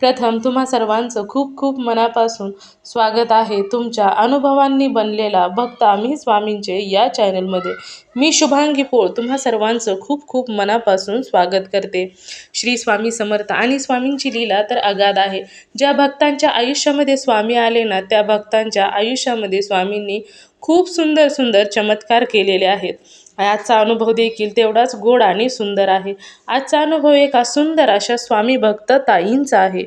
प्रथम तुम्हा सर्वांचं खूप खूप मनापासून स्वागत आहे. तुमच्या अनुभवांनी बनलेला भक्त आम्ही स्वामींचे या चॅनलमध्ये. मी शुभांगी पोळ तुम्हा सर्वांचं खूप खूप मनापासून स्वागत करते. श्री स्वामी समर्थ आणि स्वामींची लीला तर अगाध आहे. ज्या भक्तांच्या आयुष्यामध्ये स्वामी आले ना त्या भक्तांच्या आयुष्यामध्ये स्वामींनी खूप सुंदर सुंदर चमत्कार केलेले आहेत. आजचा अनुभव देखील तेवढाच गोड आणि सुंदर आहे. आजचा अनुभव एका सुंदर अशा स्वामी भक्त ताईंचा आहे.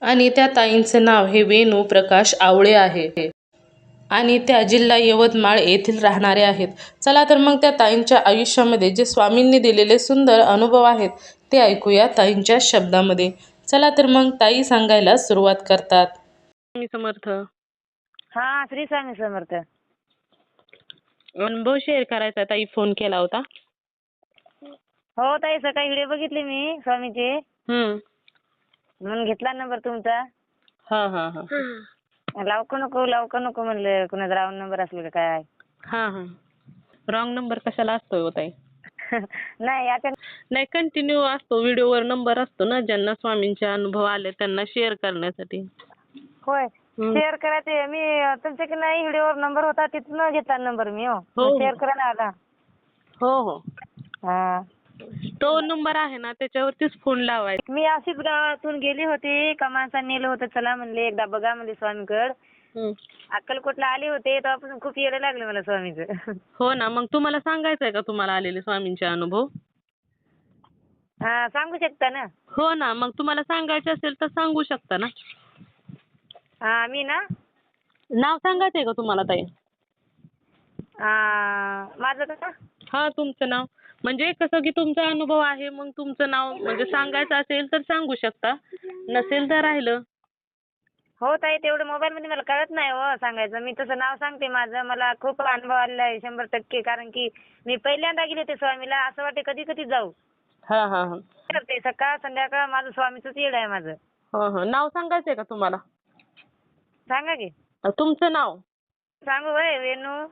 आणि त्या ताईंचं नाव हे वेणू प्रकाश आवळे आहे. आणि त्या जिल्हा यवतमाळ येथील राहणारे आहेत. चला तर मग त्या ताईंच्या आयुष्यामध्ये जे स्वामींनी दिलेले सुंदर अनुभव आहेत ते ऐकूया ताईंच्या शब्दामध्ये. चला तर मग ताई सांगायला सुरुवात करतात. स्वामी समर्थ. हा श्री स्वामी समर्थ. अनुभव शेअर करायचा ताई फोन केला होता. हो ताई सकाळी व्हिडिओ बघितले मी स्वामीचे. हम्म. म्हणून घेतला नंबर तुमचा. हा हा हा. लावू नको लावू नको म्हणलं. कुणाचा राऊंड नंबर असलं का काय? हा हा. रॉंग नंबर कशाला असतोय हो ताई? नाही आता नाही कंटिन्यू असतो. व्हिडिओवर नंबर असतो ना. ज्यांना स्वामींचे अनुभव आले त्यांना शेअर करण्यासाठी. होय. शेअर करायचे. मी तुमच्याकडे नाही व्हिडिओवर नंबर होता तिथून घेतला नंबर मी हो. हो. शेअर करा ना आता हो हो. हा. तो नंबर आहे ना त्याच्यावरतीच फोन लावायचा. मी अशीच गावातून गेली होती. का माणसाने नेलं होतं चला म्हणले एकदा बघा म्हणले स्वामीकड. हम्म. अक्कलकोटला आले होते तेव्हापासून खूप येडं लागलं मला स्वामीचं. हो ना मग तुम्हाला सांगायचंय का तुम्हाला आलेले स्वामींचे अनुभव? हा सांगू शकता ना? हो ना मग तुम्हाला सांगायचे असेल तर सांगू शकता ना. हा मी ना नाव सांगायचंय का तुम्हाला ताई? आ, माझं का? हा तुमचं नाव. म्हणजे कसं की तुमचा अनुभव आहे मग तुमचं नाव म्हणजे सांगायचं असेल तर सांगू शकता. नसेल तर राहिलं. हो ताई तेवढं मोबाईल मध्ये मला कळत नाही हो सांगायचं. मी तसं नाव सांगते माझं. मला खूप अनुभव आलेला आहे शंभर टक्के. कारण की मी पहिल्यांदा गेले होते स्वामीला. असं वाटते कधी कधी जाऊ. हा हा हा. करते. सकाळ संध्याकाळ माझं स्वामीचंच येड आहे माझं. हो हो. नाव सांगायचंय का तुम्हाला? सांगा की. तुमचं नाव? सांगू होय वेणू.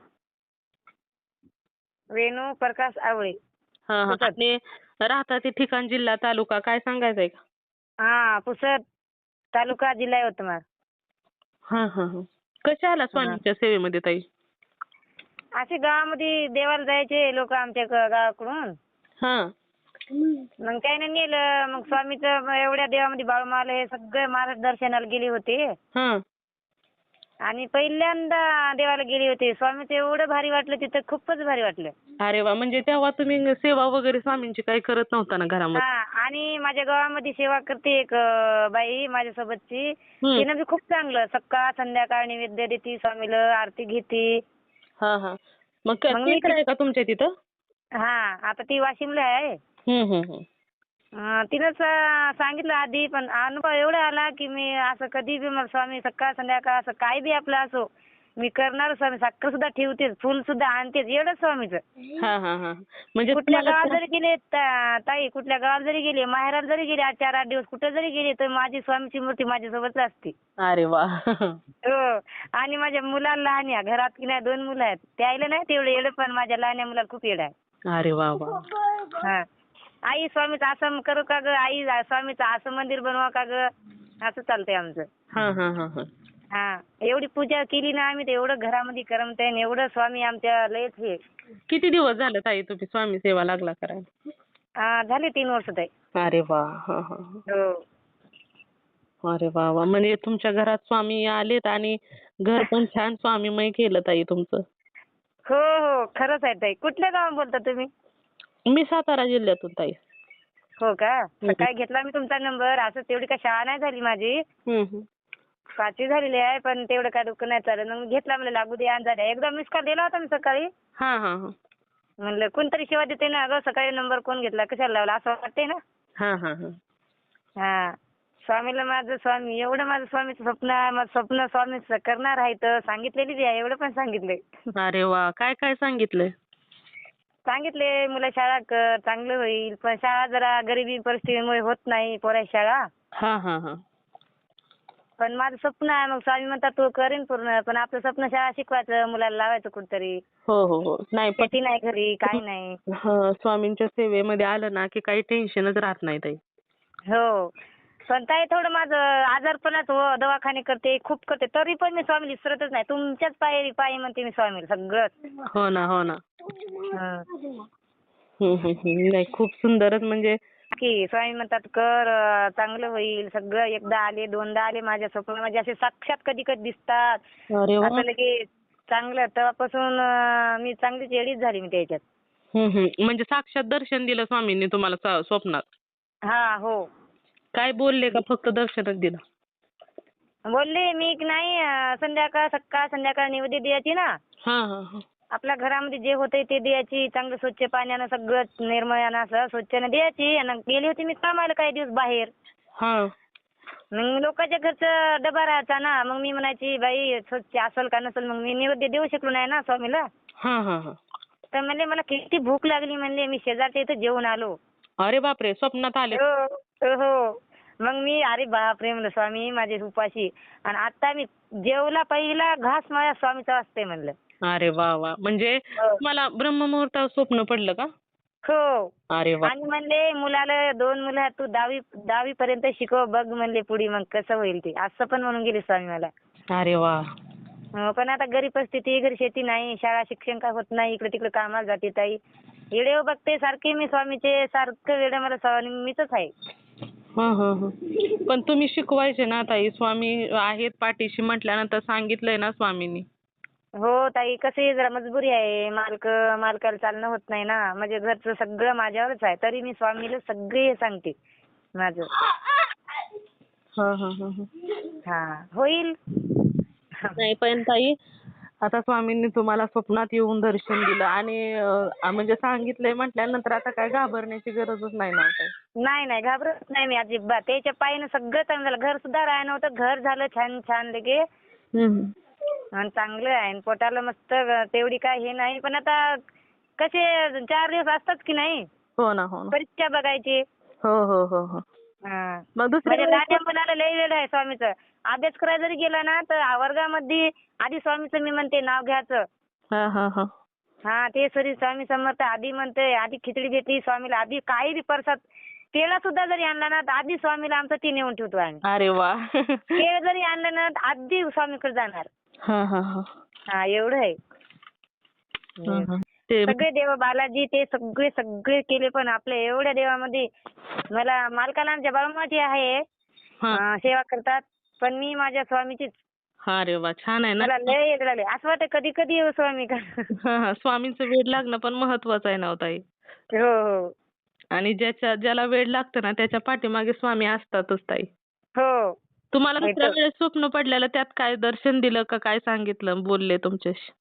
वेणू प्रकाश आवळे. हा हा. पुसद. आणि राहता ते ठिकाण जिल्हा तालुका काय सांगायचंय का? हा पुसद तालुका जिल्हा यवतमाळ. हा हा हा. कशा आला स्वामींच्या सेवेमध्ये ताई? असे गावामध्ये देवाला जायचे लोक आमच्या ग- गावाकडून. हा. मग त्याने नेलं मग स्वामीचं एवढ्या देवामध्ये बाळूमाल हे सगळे महाराज दर्शनाला गेले होते. हा. आणि पहिल्यांदा देवाला गेले होते. स्वामीचं एवढं भारी वाटलं तिथं खूपच भारी वाटलं. अरे वा म्हणजे तेव्हा तुम्ही सेवा वगैरे स्वामींची काही करत नव्हता ना घरामध्ये? हा आणि माझ्या गावामध्ये सेवा करते एक अं, बाई माझ्यासोबतची. हम्म. तिनं बी खूप चांगलं. सकाळ संध्याकाळ नैवेद्य देते स्वामीला आरती घेते. हा हा. मग मी आहे का तुमच्या तिथं? हा आता ती वाशिमला आहे. हम्म हम्म हम्म. तिनंच सांगितलं आधी पण अनुभव एवढा आला की मी असं कधी बी मला स्वामी सकाळ संध्याकाळ असं काही बी आपलं असो मी करणार स्वामी साखर सुद्धा ठेवतेच फुल सुद्धा आणतेच एवढं स्वामीचं. हा हा हा. म्हणजे कुठल्या तुम्हाला गावात जरी गेले ता- ताई कुठल्या गावात जरी गेले माहेरात जरी गेले आज चार आठ दिवस कुठं जरी गेले तर माझी स्वामीची मूर्ती माझ्यासोबतच असते. अरे वा. हो. आणि माझ्या मुलाला लहान आहे घरात की नाही दोन मुलं आहेत. त्याला नाही तेवढं येडं पण माझ्या लहान्या मुलाला खूप येडं आहे. अरे वा वा. हा. आई स्वामीचं असं करू का ग? आई स्वामीचं असं मंदिर बनवा का ग? असं चालतंय आमचं. हा हा हा हा. हा. एवढी पूजा केली ना आम्ही तर एवढं घरामध्ये करमतंय आणि एवढं स्वामी आमच्या लयच हे. किती दिवस झाले ताई तुम्ही स्वामी सेवा लागला करायला? हा, झाले तीन वर्ष ताई. अरे वा हा हा हो. हा. अरे वा वा. म्हणजे तुमच्या घरात स्वामी आलेत आणि घर पण छान स्वामीमय केलं ताई तुमचं. हो हो. खरंच आहे ताई. कुठल्या गावात बोलता तुम्ही? मी सातारा जिल्ह्यातून ताई. हो का? सकाळी घेतला मी तुमचा नंबर. असं तेवढी काय शाळा नाही झाली माझी. हम्म हम्म. पाचवी झालेली आहे पण तेवढं काय डोकं नाही चालत. मग घेतला म्हणलं लागू दे आणि झाल्या एकदा मिस कॉल दिला होता मी सकाळी. हा हा हा. म्हणलं कोणतरी सेवा देते ना. अगं सकाळी नंबर कोण घेतला? कशाला लावला? असं वाटतंय ना. हा हा हा. हा. स्वामीला माझं स्वामी एवढं माझं स्वामीचं स्वप्न आहे. माझं स्वप्न स्वामी करणार आहे तर सांगितलेली बी आहे. एवढं पण सांगितलंय. अरे वा. काय काय सांगितलंय? सांगितले मुलं शाळा कर चांगलं होईल. पण शाळा जरा गरिबी परिस्थितीमुळे होत नाही पोराची शाळा. हा हा हा. पण माझं स्वप्न आहे मग स्वामी म्हणतात तू करीन पूर्ण पण आपलं स्वप्न शाळा शिकवायचं मुलाला लावायचं कुठतरी. हो हो हो. नाही पण शेती नाही घरी काय नाही. हा, स्वामींच्या सेवेमध्ये आलं ना की काही टेन्शनच राहत नाही ताई. हो. पण ताई थोडं माझं आजारपणाच हो दवाखाने करते खूप करते तरी पण मी स्वामीला विसरतच नाही. तुमच्याच पायरी पायी म्हणते मी स्वामीला सगळंच हो ना हो ना. हं. नाही खूप सुंदरच म्हणजे की स्वामी म्हणतात कर चांगलं होईल. सगळं एकदा आले दोनदा आले माझ्या स्वप्न म्हणजे असे साक्षात कधी कधी दिसतात. असं लगे चांगलं. तेव्हापासून मी चांगलीच येडीच झाली मी त्याच्यात. म्हणजे साक्षात दर्शन दिलं स्वामींनी तुम्हाला स्वप्नात? हा हो. काय बोलले का फक्त दर्शनच दिलं? बोलले मी की नाही संध्याकाळ सकाळ संध्याकाळ निवेदी द्यायची ना. हा हा हा. आपल्या घरामध्ये जे होते ते द्यायची चांगलं स्वच्छ पाण्यानं सगळं निर्मळानं असं स्वच्छनं द्यायची आणि गेली होती मी कामाला काही दिवस बाहेर. हा. मग लोकांच्या घरचं डबा राहायचा ना मग मी म्हणायची बाई स्वच्छ असेल का नसेल? मग मी नैवेद्य देऊ शकलो नाही ना स्वामीला. हा हा हा. तर म्हणले मला किती भूक लागली म्हणले मी शेजारच्या इथं जेवून आलो. अरे बापरे स्वप्नात आले. हो हो, हो मग मी अरे बापरे म्हणलं स्वामी माझे उपाशी आणि आता मी जेवला पहिला घास माझ्या स्वामीचा असते म्हणलं. अरे वा वा. म्हणजे हो. तुम्हाला ब्रह्ममुहूर्तावर स्वप्न पडलं का? हो. अरे आणि म्हणले मुलाला दोन मुलं आहेत, तू दहावी दहावी पर्यंत शिकव बघ म्हणले पुढे मग कसं होईल ते. असं पण म्हणून गेले स्वामी मला. अरे वा. हो, पण आता गरीब परिस्थिती घरी शेती नाही शाळा शिक्षण काय होत नाही इकडे तिकडे कामाला जाते ताई. येडे बघते सारखे मी स्वामीचे सारखं वेळ मला स्वामी मीच आहे. हा हा हा. पण तुम्ही शिकवायचे ना ताई स्वामी आहेत पाठीशी म्हटल्यानंतर सांगितलंय ना स्वामींनी. हो ताई कसे जरा मजबुरी आहे. मालक मालकाला चालणं होत नाही ना. म्हणजे घरचं सगळं माझ्यावरच आहे. तरी मी स्वामीला सगळे हे सांगते. माझं. हा हा हा हा. हा. होईल. नाही पण ताई आता स्वामींनी तुम्हाला स्वप्नात येऊन दर्शन दिलं आणि अं, म्हणजे सांगितलंय म्हटल्यानंतर आता काय घाबरण्याची गरजच नाही ना ताई? नाही नाही घाबरत नाही मी अजिबात. त्याच्या पायीनं सगळं चांगलं झालं. घर सुद्धा राहायला नव्हतं. घर झालं छान छान लगे. हम्म. आणि चांगलं आहे. आणि पोटाला मस्त तेवढी काय हे नाही. पण आता कसे चार दिवस असतात की नाही? हो ना हो ना. परीक्षा बघायची. हो हो हो हो. हा. मग दुसऱ्या वेळेस मुलाला लय वेळ आहे स्वामीचं. अभ्यास करायला जरी गेला ना तर वर्गामध्ये आधी स्वामीचं मी म्हणते नाव घ्यायचं. हा हा हा. हा ते सरी स्वामी समर्थ आधी म्हणते आधी खिचडी देते स्वामीला. आधी काही बी प्रसाद केळं सुद्धा जरी आणला ना तर आधी स्वामीला आमचं ती नेऊन ठेवतो आम्ही. अरे वा. केळ जरी आणलं ना तर आधी स्वामीकडे जाणार. हा हा हा. हा एवढं आहे. सगळे देव बालाजी ते सगळे सगळे केले पण आपल्या एवढ्या देवामध्ये मला मालकाला आमच्या बाळमाची आहे. हा. सेवा करतात. पण मी माझ्या स्वामीचीच. हा अरे वा छान आहे ना. मला लय लागले असं वाटतं कधी कधी येऊ स्वामी का? हा हा स्वामींचं वेड लागणं पण महत्वाचं आहे ना हो ताई. हो हो. आणि ज्याच्या ज्याला वेड लागतं ना त्याच्या पाठीमागे स्वामी असतातच ताई. हो. तुम्हाला दुसऱ्या वेळेस स्वप्न पडलेलं त्यात काय दर्शन दिलं का काय सांगितलं? बोलले तुमच्याशी.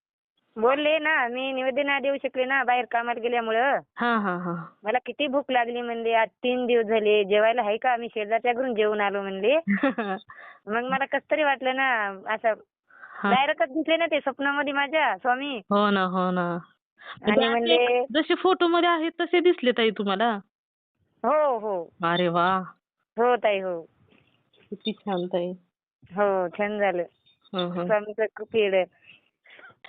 बोलले ना मी निवेदन देऊ शकले ना बाहेर कामाला गेल्यामुळं. हा हा हा. मला किती भूक लागली म्हणले आज तीन दिवस झाले. जेवायला आहे का? मी शेजारच्या घरून जेवून आलो म्हणले. मग मला कस तरी वाटलं ना असं. डायरेक्टच दिसले ना ते स्वप्नामध्ये माझ्या स्वामी. हो ना हो ना. आणि म्हणजे म्हणले जसे फोटो मध्ये आहेत तसे दिसले ताई तुम्हाला. हो हो. अरे वा. हो ताई हो. किती छान ताई. हो छान झालं. हं, हं. स्वामीचं खूप येड आहे.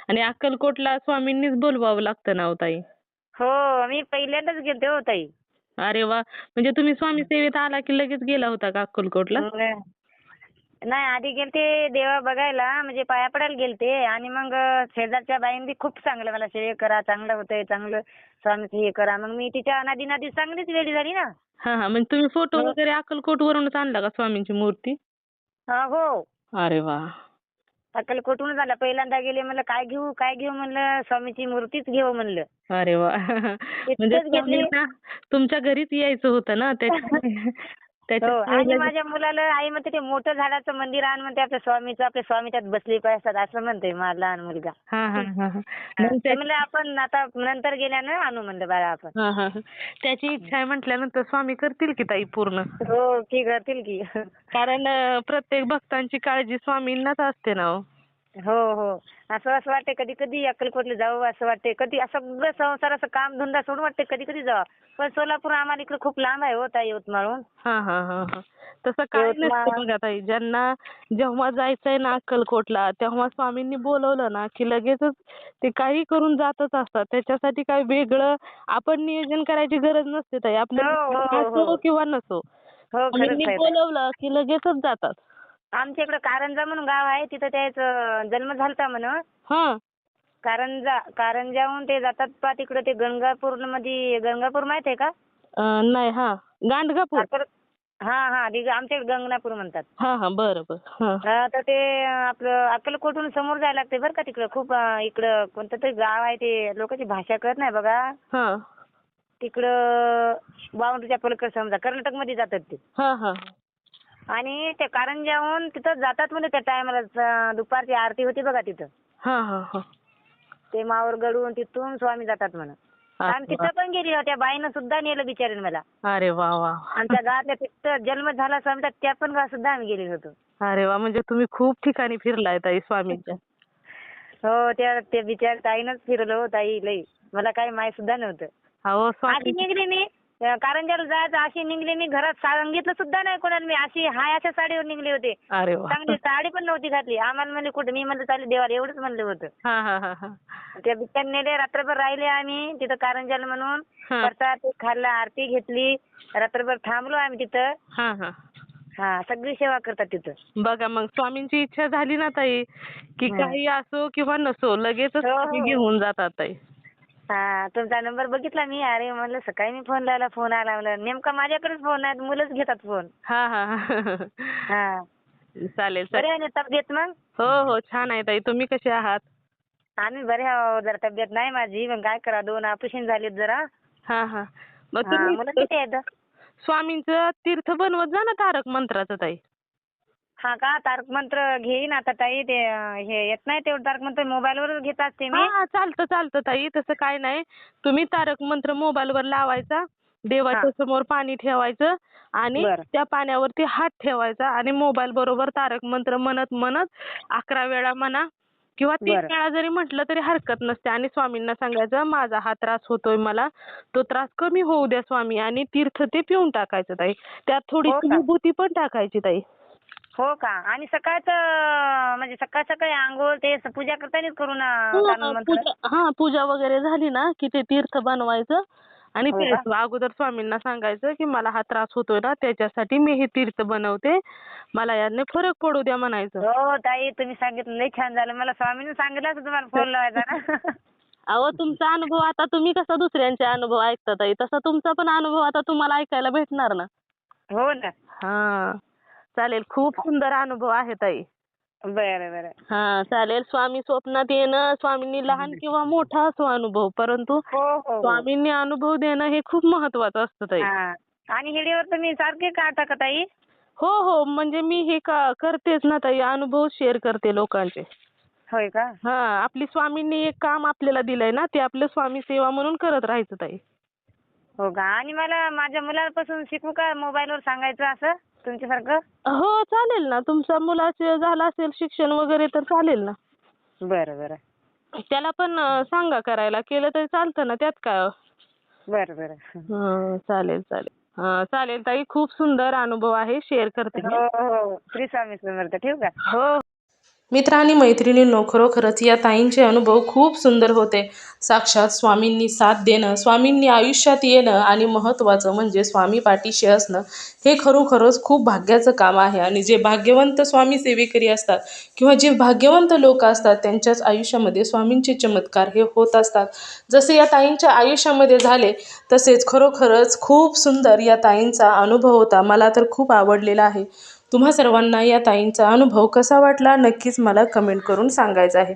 आणि अक्कलकोटला स्वामींनीच बोलवावं लागतं ना हो ताई. हो मी पहिल्यांदाच गेलते हो ताई. अरे वा. म्हणजे तुम्ही स्वामी सेवेत आला की लगेच गेला होता का अक्कलकोटला? मग- नाही आधी गेलते देवा बघायला म्हणजे पाया पडायला गेलते. आणि मग शेजारच्या बाईंनी खूप चांगलं मला हे करा चांगलं होतंय चांगलं स्वामीचं हे करा. मग मी तिच्या नादी नादी चांगलीच वेळी झाली ना. हा हा म्हणजे तुम्ही फोटो. वगैरे अक्कलकोट वरूनच आणला का स्वामींची मूर्ती? हा, हो. अरे वा. अक्कलकोटहून झाला पहिल्यांदा गेले म्हणलं काय घेऊ काय घेऊ? म्हणलं स्वामीची मूर्तीच घेऊ म्हणलं. अरे वा. म्हणजे. स्वामींना तुमच्या घरीच यायचं होतं ना त्याच्यामुळे. आणि लगे- माझ्या मुलाला आई म्हणते ते मोठं झाडाचं मंदिर आण म्हणते आपल्या स्वामीचं आपल्या स्वामी त्यात बसले पाहिजे असं म्हणते माझा लहान मुलगा हा हा हा हा. हा, म्हणलं आपण आता नंतर गेल्यानं आणू म्हणलं बाळा आपण हा हा हा. त्याची इच्छा आहे म्हटल्यानंतर स्वामी करतील की ताई पूर्ण हो की करतील की कारण प्रत्येक भक्तांची काळजी स्वामींनाच असते ना हो. हो हो. असं असं वाटते कधी कधी अक्कलकोटला जाऊ असं वाटते कधी असं सगळं संसाराचं काम धंदा सोडून वाटते कधी कधी जावं. पण सोलापूर आम्हाला इकडे खूप लांब आहे हो ताई यवतमाळहून. हा हा हा हा. तसं काय यवतमाळ- नसतं बघा ताई. ज्यांना जेव्हा जायचंय ना अक्कलकोटला तेव्हा स्वामींनी बोलवलं ना की लगेचच ते काही करून जातच असतात. त्याच्यासाठी काय वेगळं आपण नियोजन करायची गरज नसते ताई. आपलं हो, हो, हो, असो. किंवा नसो. हो खरंच स्वामींनी आहे. ताई. बोलवलं की लगेचच जातात. आमच्या इकडे कारंजा म्हणून गाव आहे तिथं त्याचा जन्म झालता म्हणून हा. कारंजा कारंजाहून ते जातात पा तिकडे ते गंगापूरमध्ये गंगापूर माहीत आहे का? अं, नाही हा. गांडगापूर. हा हा तिकडे आमच्याकडे गंगनापूर म्हणतात. हा हा बरं बरं हा. हा, तर ते आपलं अक्कलकोटहून समोर जायला लागते बरं का तिकडं? खूप अं, इकडं कोणतं तरी गाव आहे ते लोकांची भाषा कळत नाही बघा. हा. तिकडं बाउंड्रीच्या पलीकडे समजा कर्नाटकमध्ये जातात ते. हा हा. आणि ते कारंजाहून तिथं जातात म्हणजे त्या टायमाला दुपारची आरती होती बघा तिथं. हा हा हा. ते मावर गडून तिथून स्वामी जातात म्हणून. आम्ही तिथं पण गेली त्या बाईनं सुद्धा नेलं बिचारीनं मला. अरे वा वा. आमच्या गावातल्या तिथं जन्म झाला स्वामीचा त्या पण गावात सुद्धा आम्ही गेलेलो होतो. अरे वा म्हणजे तुम्ही खूप ठिकाणी फिरलाय ताई स्वामींच्या. हो त्या त्या बिचार ताईनंच फिरलो ताई लई. मला काही माहीत सुद्धा नव्हतं. अहो स्वामी निघली मी. कारंजाला जायचं अशी निघली मी घरात सांगितलं सुद्धा नाही कोणाला. मी अशी हाय अशा साडीवर निघले होते. अरे वा. चांगली साडी पण नव्हती घातली. आम्हाला म्हणले कुठे? मी म्हणलं चालेल देवाला एवढंच म्हणलं होतं. हा हा हा हा. त्या बिचार नेले रात्रभर राहिले आम्ही तिथं कारंजाला म्हणून. हा. प्रसाद खाल्ला आरती घेतली. रात्रभर थांबलो आम्ही तिथं. हा हा. हा सगळी सेवा करतात तिथं. बघा मग स्वामींची इच्छा झाली ना ताई की. काही असो किंवा नसो लगेचच हो, हो. घेऊन जातात ताई. हा तुमचा नंबर बघितला मी. अरे म्हणलं सकाळी मी फोन लावला फोन आला म्हणलं नेमका माझ्याकडेच फोन आहे मुलंच घेतात फोन हा हा. हा. चालेल बरे चालेल आहे ना तब्येत मग? हो हो छान आहे ताई. तुम्ही कसे आहात? आम्ही बरे आहो जरा तब्येत नाही माझी. पण काय करा दोन ऑपरेशन झालेत जरा. हा हा. मग हा मुलं तुम्ही किती आहेत? स्वामींचं तीर्थ बनवत जा ना तारक मंत्राचं ताई. हा का? तारक मंत्र घेईन आता ताई. ते हे येत नाही तेवढं तारक मंत्र. मोबाईलवरच घेत असते मी. हा चालतं चालतं ताई. तसं काय नाही. तुम्ही तारक मंत्र मोबाईलवर लावायचा. देवाच्या समोर पाणी ठेवायचं आणि बरं. त्या पाण्यावरती हात ठेवायचा आणि मोबाईल बरोबर तारक मंत्र म्हणत म्हणत अकरा वेळा म्हणा किंवा तीन बरं. वेळा जरी म्हटलं तरी हरकत नसते. आणि स्वामींना सांगायचं माझा हा त्रास होतोय मला. तो त्रास कमी होऊ द्या स्वामी. आणि तीर्थ ते पिऊन टाकायचं ताई. त्यात थोडीशी हो का? विभूती पण टाकायची ताई. हो का? आणि सकाळचं म्हणजे सकाळ सकाळी आंघोळ ते स- पूजा करतानाच करू ना हो, हो, पूजा हा पूजा वगैरे झाली ना की ते तीर्थ बनवायचं. आणि हो? प्यायचं अगोदर स्वामींना सांगायचं की मला हा त्रास होतोय ना त्याच्यासाठी मी हे तीर्थ बनवते. मला याने फरक पडू द्या म्हणायचं. हो ताई तुम्ही सांगितलं लई छान झालं. मला स्वामीने सांगितलं असं तुम्हाला फोन लावायचा ना. अहो तुमचा अनुभव आता तुम्ही कसा दुसऱ्यांचे अनुभव ऐकता ताई? तसा तुमचा पण अनुभव आता तुम्हाला ऐकायला भेटणार ना. हो ना. हा. चालेल. खूप सुंदर अनुभव आहे ताई. बरं बरं. हा चालेल. स्वामी स्वप्नात येणं स्वामींनी लहान किंवा मोठा असो अनुभव परंतु हो हो, हो. स्वामींनी अनुभव देणं हे खूप महत्वाचं असतं ताई. हा. आणि हिडीवर तुम्ही सारखे काढता का ताई? हो हो. म्हणजे मी हे का करतेच ना ताई. अनुभव शेअर करते लोकांचे. होय का? हा आपली स्वामींनी एक काम आपल्याला दिलंय ना ते आपलं स्वामी सेवा म्हणून करत राहायचं ताई. हो का? आणि मला माझ्या मुलापासून शिकू का? मोबाईलवर सांगायचं असं? तुमच्यासारखं? हो चालेल ना. तुमच्या मुलाचे झालं असेल शिक्षण वगैरे तर चालेल ना. बरं बरं. त्याला पण अं, सांगा करायला. केलं तरी चालतं ना त्यात काय बरं बरं. हं, चालेल चालेल. हा चालेल ताई. खूप सुंदर अनुभव आहे. शेअर करते मी. हो हो. श्री स्वामी समर्थ ठेवू का? हो. मित्र आणि मैत्रिणींनो खरोखरच या ताईंचे अनुभव खूप सुंदर होते. साक्षात स्वामींनी साथ देणं स्वामींनी आयुष्यात येणं आणि महत्त्वाचं म्हणजे स्वामी पाठीशी असणं हे खरोखरच खूप भाग्याचं काम आहे. आणि जे भाग्यवंत स्वामी सेवेकरी असतात किंवा जे भाग्यवंत लोक असतात त्यांच्याच आयुष्यामध्ये स्वामींचे चमत्कार हे होत असतात. जसे या ताईंच्या आयुष्यामध्ये झाले तसेच खरोखरच खूप सुंदर या ताईंचा अनुभव होता. मला तर खूप आवडलेला आहे. तुम्हा सर्वांना या ताईंचा अनुभव कसा वाटला नक्कीच मला कमेंट करून सांगायचं आहे.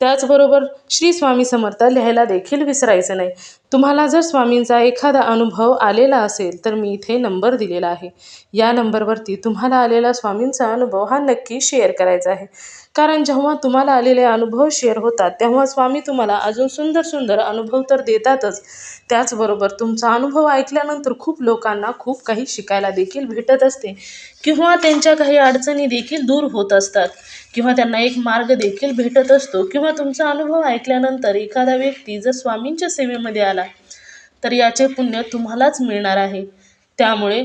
त्याचबरोबर श्री स्वामी समर्थ लिहायला देखील विसरायचं नाही. तुम्हाला जर स्वामींचा एखादा अनुभव आलेला असेल तर मी इथे नंबर दिलेला आहे. या नंबरवरती तुम्हाला आलेला स्वामींचा अनुभव हा नक्की शेअर करायचा आहे. कारण जेव्हा तुम्हाला आलेले अनुभव शेअर होतात तेव्हा स्वामी तुम्हाला अजून सुंदर सुंदर अनुभव तर देतातच. त्याचबरोबर तुमचा अनुभव ऐकल्यानंतर खूप लोकांना खूप काही शिकायला देखील भेटत असते किंवा त्यांच्या काही अडचणी देखील दूर होत असतात किंवा त्यांना एक मार्ग देखील भेटत असतो किंवा तुमचा अनुभव ऐकल्यानंतर एखादा व्यक्ती जर स्वामींच्या सेवेमध्ये आला तर याचे पुण्य तुम्हालाच मिळणार आहे. त्यामुळे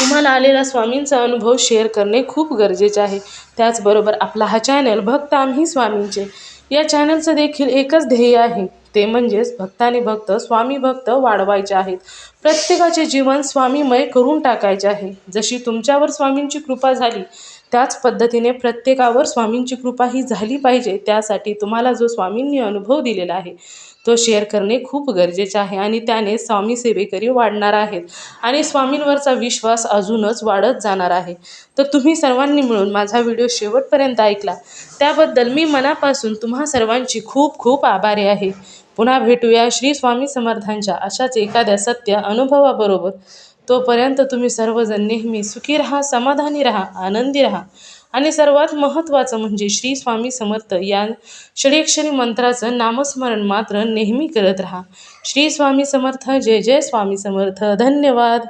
तुम्हाला आलेला स्वामींचा अनुभव शेअर करणे खूप गरजेचे आहे. त्याचबरोबर आपला हा चॅनल भक्त आम्ही स्वामींचे. या चॅनलचं देखील एकच ध्येय आहे. ते म्हणजेच भक्ताने भक्त स्वामी भक्त वाढवायचे आहेत. प्रत्येकाचे जीवन स्वामीमय करून टाकायचे आहे. जशी तुमच्यावर स्वामींची कृपा झाली त्याच पद्धतीने प्रत्येकावर स्वामींची कृपा ही झाली पाहिजे. त्यासाठी तुम्हाला जो स्वामींनी अनुभव दिलेला आहे तो शेअर करणे खूप गरजेचे आहे आणि त्याने स्वामी सेवेकरी वाढणार आहेत. आणि स्वामींवरचा विश्वास अजूनच वाढत जाणार आहे. तर तुम्ही सर्वांनी मिळून माझा व्हिडिओ शेवटपर्यंत ऐकला. त्याबद्दल मी मनापासून तुम्हा सर्वांची खूप खूप आभारी आहे. पुन्हा भेटूया श्री स्वामी समर्थांच्या अशाच एखाद्या सत्य अनुभवाबरोबर. तोपर्यंत तुम्ही सर्वजण नेहमी सुखी राहा समाधानी राहा आनंदी राहा. आणि सर्वात महत्त्वाचं म्हणजे श्री स्वामी समर्थ या षडक्षरी मंत्राचं नामस्मरण मात्र नेहमी करत राहा. श्री स्वामी समर्थ जय जय स्वामी समर्थ धन्यवाद.